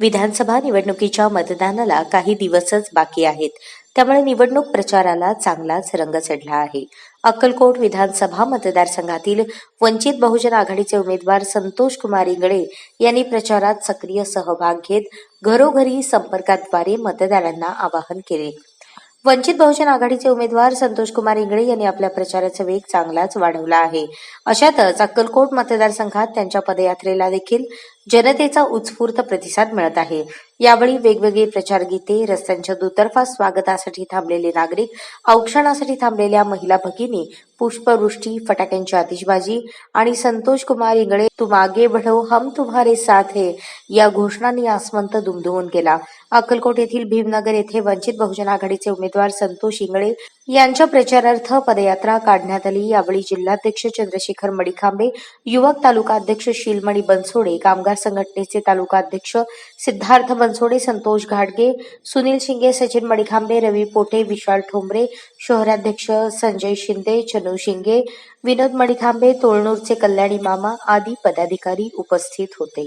विधानसभा निवडणुकीच्या मतदानाला काही दिवसच बाकी आहेत. त्यामुळे निवडणूक प्रचाराला चांगलाच रंग चढला आहे. अक्कलकोट विधानसभा मतदारसंघातील वंचित बहुजन आघाडीचे उमेदवार संतोष कुमार इंगळे यांनी प्रचारात सक्रिय सहभाग घेत घरोघरी संपर्काद्वारे मतदारांना आवाहन केले. वंचित बहुजन आघाडीचे उमेदवार संतोष कुमार इंगळे यांनी आपल्या प्रचाराचा वेग चांगलाच वाढवला आहे. अशातच अक्कलकोट मतदारसंघात त्यांच्या पदयात्रेला देखील जनतेचा उत्स्फूर्त प्रतिसाद मिळत आहे. यावेळी वेगवेगळी प्रचार गीते रस्त्यांच्या दुतर्फा स्वागतासाठी थांबलेले नागरिक औक्षणासाठी थांबलेल्या महिला भगिनी पुष्पवृष्टी फटाक्यांची आतिषबाजी आणि संतोष कुमार इंगळे तुम आगे बढ़ो हम तुम्हारे साथ हे या घोषणांनी आसमंत दुमदुमून गेला अक्कलकोट येथील भीमनगर येथे वंचित बहुजन आघाडीचे उमेदवार संतोष इंगळे यांच्या प्रचारार्थ पदयात्रा काढण्यात आली. यावेळी जिल्हाध्यक्ष चंद्रशेखर मडिखांबे युवक तालुका अध्यक्ष शिलमणी बनसोडे कामगार संघटनेचे तालुका अध्यक्ष सिद्धार्थ बनसोडे संतोष घाटगे सुनील शिंगे सचिन मडिखांबे रवी पोटे विशाल ठोंबरे शहराध्यक्ष संजय शिंदे चनू शिंगे विनोद मडिखांबे तोळनूरचे कल्याणी मामा आदी पदाधिकारी उपस्थित होते.